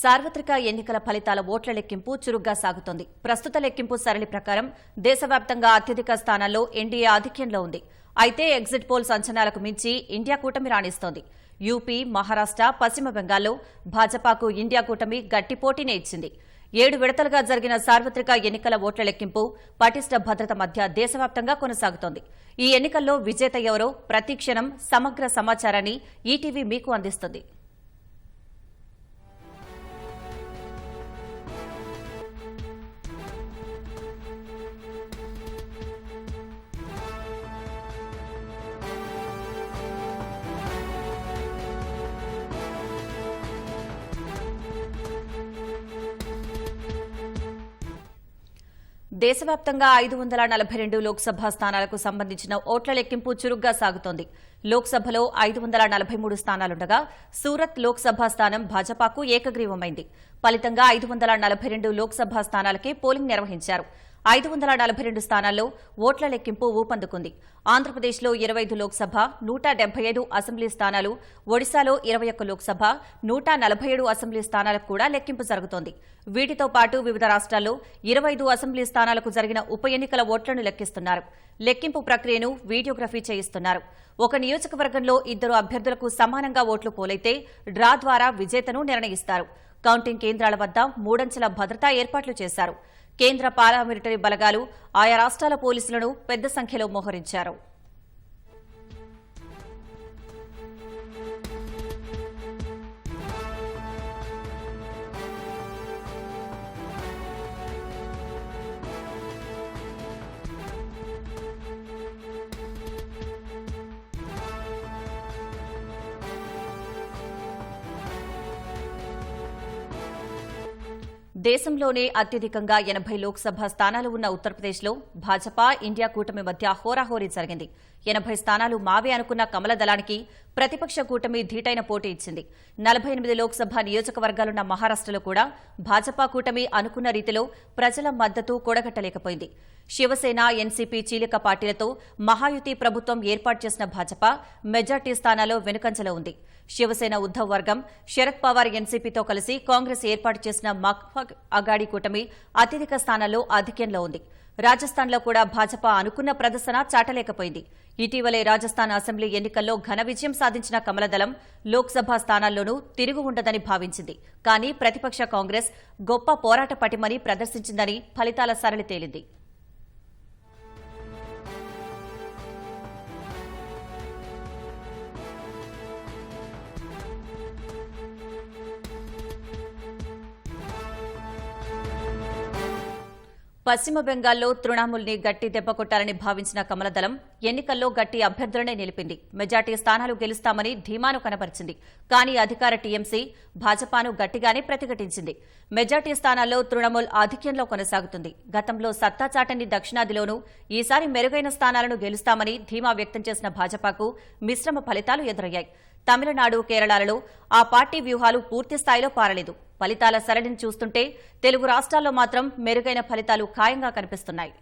సార్వత్రిక ఎన్నికల ఫలితాల ఓట్ల లెక్కింపు చురుగ్గా సాగుతోంది. ప్రస్తుత లెక్కింపు సరళి ప్రకారం దేశవ్యాప్తంగా అత్యధిక స్థానాల్లో ఎన్డీఏ ఆధిక్యంలో ఉంది. అయితే ఎగ్జిట్ పోల్స్ అంచనాలకు మించి ఇండియా కూటమి రాణిస్తోంది. యూపీ మహారాష్ట పశ్చిమ బెంగాల్లో భాజపాకు ఇండియా కూటమి గట్టి పోటీనే ఇచ్చింది. ఏడు విడతలుగా జరిగిన సార్వత్రిక ఎన్నికల ఓట్ల లెక్కింపు పటిష్ట భద్రత మధ్య దేశవ్యాప్తంగా కొనసాగుతోంది. ఈ ఎన్నికల్లో విజేత ఎవరో ప్రతి క్షణం సమగ్ర సమాచారాన్ని ఈటీవీ మీకు అందిస్తుంది. దేశవ్యాప్తంగా ఐదు వందల నలభై రెండు లోక్సభ స్థానాలకు సంబంధించిన ఓట్ల లెక్కింపు చురుగ్గా సాగుతోంది. లోక్సభలో ఐదు వందల నలభై మూడు స్థానాలుండగా సూరత్ లోక్సభ స్థానం భాజపాకు ఏకగ్రీవమైంది. ఫలితంగా ఐదు వందల నలభై రెండు లోక్సభ స్థానాలకే పోలింగ్ నిర్వహించారు. ఐదు వందల నలభై రెండు స్థానాల్లో ఓట్ల లెక్కింపు ఊపందుకుంది. ఆంధ్రప్రదేశ్లో ఇరవై ఐదు లోక్సభ నూట డెబ్బై ఐదు అసెంబ్లీ స్థానాలు ఒడిశాలో ఇరవై ఒక్క లోక్సభ నూట నలభై ఏడు అసెంబ్లీ స్థానాలకు కూడా లెక్కింపు జరుగుతోంది. వీటితో పాటు వివిధ రాష్ట్రాల్లో ఇరవై ఐదు అసెంబ్లీ స్థానాలకు జరిగిన ఉప ఎన్నికల ఓట్లను లెక్కిస్తున్నారు. లెక్కింపు ప్రక్రియను వీడియోగ్రఫీ చేయిస్తున్నారు. ఒక నియోజకవర్గంలో ఇద్దరు అభ్యర్థులకు సమానంగా ఓట్లు పోలైతే డ్రా ద్వారా విజేతను నిర్ణయిస్తారు. కౌంటింగ్ కేంద్రాల వద్ద మూడంచెల భద్రతా ఏర్పాట్లు చేశారు. కేంద్ర పారామిలిటరీ బలగాలు ఆయా రాష్ట్రాల పోలీసులను పెద్ద సంఖ్యలో మోహరించారు. దేశంలోనే అత్యధికంగా ఎనభై లోక్సభ స్థానాలు ఉన్న ఉత్తరప్రదేశ్లో భాజపా ఇండియా కూటమి మధ్య హోరాహోరీ జరిగింది. ఎనభై స్థానాలు మావే అనుకున్న కమల దళానికి ప్రతిపక్ష కూటమి ధీటైన పోటీ ఇచ్చింది. నలభై ఎనిమిది లోక్సభ నియోజకవర్గాలున్న మహారాష్టలో కూడా భాజపా కూటమి అనుకున్న రీతిలో ప్రజల మద్దతు కూడగట్టలేకపోయింది. శివసేన ఎన్సీపీ చీలిక పార్టీలతో మహాయుతి ప్రభుత్వం ఏర్పాటు చేసిన భాజపా మెజార్టీ స్థానాల్లో వెనుకంజలో ఉంది. శివసేన ఉద్దవ్ వర్గం శరద్ పవార్ ఎన్సీపీతో కలిసి కాంగ్రెస్ ఏర్పాటు చేసిన మక్ఫగ్ అగాడి కూటమి అత్యధిక స్థానాల్లో ఆధిక్యంలో ఉంది. రాజస్థాన్లో కూడా భాజపా అనుకున్న ప్రదర్శన చాటలేకపోయింది. ఇటీవలే రాజస్థాన్ అసెంబ్లీ ఎన్నికల్లో ఘన విజయం సాధించిన కమలదళం లోక్సభ స్థానాల్లోనూ తిరుగు ఉండదని భావించింది. కానీ ప్రతిపక్ష కాంగ్రెస్ గొప్ప పోరాట పటిమని ప్రదర్శించిందని ఫలితాల సరళి తేలింది. పశ్చిమ బెంగాల్లో తృణమూల్ని గట్టి దెబ్బ కొట్టాలని భావించిన కమలదళం ఎన్నికల్లో గట్టి అభ్యర్థులనే నిలిపింది. మెజార్టీ స్థానాలు గెలుస్తామని ధీమాను కనపరిచింది. కానీ అధికార టీఎంసీ భాజపాను గట్టిగానే ప్రతిఘటించింది. మెజార్టీ స్థానాల్లో తృణమూల్ ఆధిక్యంలో కొనసాగుతుంది. గతంలో సత్తా చాటని దక్షిణాదిలోనూ ఈసారి మెరుగైన స్థానాలను గెలుస్తామని ధీమా వ్యక్తం చేసిన భాజపాకు మిశ్రమ ఫలితాలు ఎదురయ్యాయి. తమిళనాడు కేరళలలో ఆ పార్టీ వ్యూహాలు పూర్తి స్థాయిలో పారలేదు. ఫలితాల సరళిని చూస్తుంటే తెలుగు రాష్ట్రాల్లో మాత్రం మెరుగైన ఫలితాలు ఖాయంగా కనిపిస్తున్నాయి.